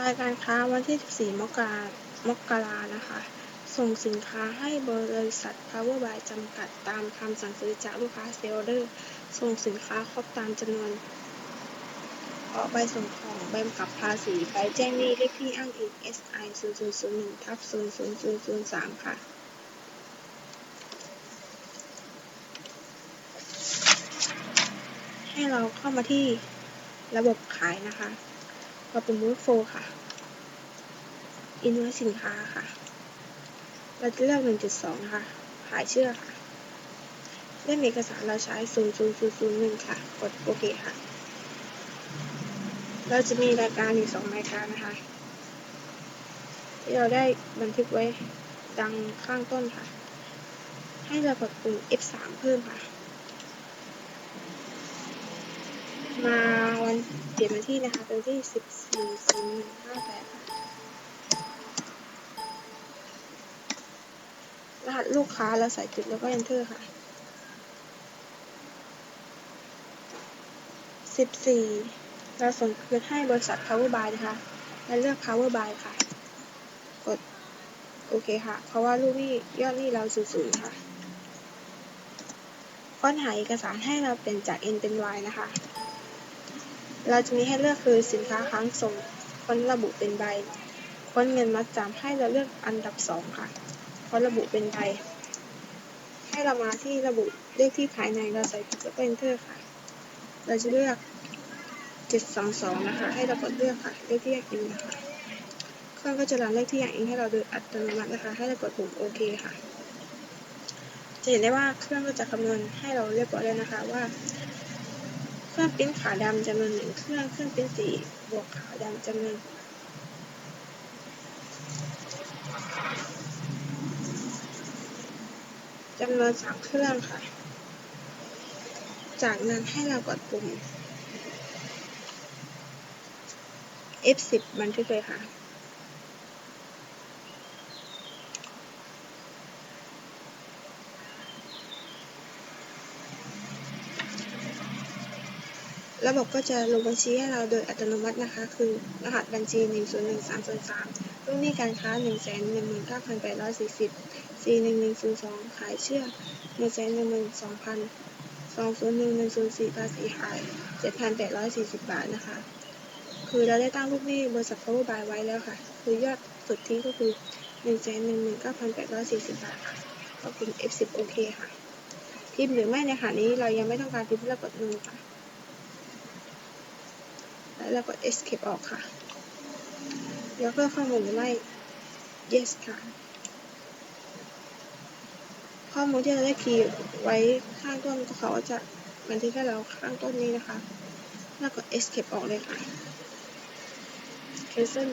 รายการค้าวันที่ 14 มกรามกรานะคะ ส่งสินค้าให้บริษัท Power by จำกัดตามคำสั่งซื้อจากลูกค้าเซลเดอร์ ส่งสินค้าครบตามจำนวนออกใบส่งของใบกับภาษีใบแจ้งหนี้เลขที่อ้างอิง SI 0001ทับ00003 ค่ะให้เราเข้ามาที่ระบบขายนะคะ กดปุ่ม Workflow ค่ะอินไว้สินค้าค่ะ เราจะเลือก 1.2 นะคะขายเชื่อค่ะเล่มเอกสารเราใช้ 00001 ค่ะ กดโอเคค่ะ เราจะมีรายการอยู่สองรายการนะคะ ที่เราได้บันทึกไว้ดังข้างต้นค่ะ ให้เรากดปุ่ม F3 เพิ่มค่ะ มาวัน เปลี่ยนวันที่นะคะเป็นที่14 0158ค่ะรหัสลูกค้าเราใส่จุดแล้วก็ enter ค่ะ14เราส่งคืนให้บริษัท Power Buy นะคะและเลือก Power Buy ค่ะ กด โอเคค่ะ เพราะว่าลูกนี้ยอดนี้เราสูงๆค่ะ ค้นหาเอกสารให้เราเปลี่ยนจาก N เป็น Y นะคะ เราจะมีให้เลือกคือสินค้าค้างส่งค้นระบุเป็นใบ ค้นเงินมัดจำให้เราเลือกอันดับสองค่ะค้นระบุเป็นใบ ให้เรามาที่ระบุเลขที่ภายในเราใส่จุดแล้วก็ enter ค่ะ เราจะเลือก 722 นะคะ ให้เรากดเลือกค่ะ เลขที่อยากอิงนะคะ เครื่องก็จะรันเลขที่อยากอิงให้เราโดยอัตโนมัตินะคะ ให้เรากดปุ่มโอเคค่ะ จะเห็นได้ว่าเครื่องก็จะคำนวณให้เราเรียบร้อยแล้วนะคะว่า เครื่องปิ้นขาดำจำนวนหนึ่งเครื่องเครื่องปิ้นสีบวกขาวดำจำนวนจำนวนสามเครื่องค่ะ จากนั้นให้เรากดปุ่ม F10 บันทึกเลยค่ะ ระบบก็จะลงบัญชีให้เราโดยอัตโนมัตินะคะ คือรหัสบัญชี 101303ลูกหนี้การค้า 119,840 41102 ขายเชื่อ 112,000 201,104ภาษีขาย 7,840 บาทนะคะ คือเราได้ตั้งลูกหนี้บริษัท Power Buy ไว้แล้วค่ะ คือยอดสุดทธิก็คือ 119,840 บาทค่ะก็ปุ่ม F10 โอเคค่ะพิมพ์หรือไม่ในขณะนี้เรายังไม่ต้องการพิมพ์ให้เรากด no ค่ะ แล้วเราก็ escape ออกค่ะยกเลิกข้อมูลหรือไม่ yes ค่ะ ข้อมูลที่เราได้คีย์ไว้ข้างต้นเขาจะบันทึกให้เราข้างต้นนี้นะคะ แล้วกด escape ออกเลยค่ะ cancel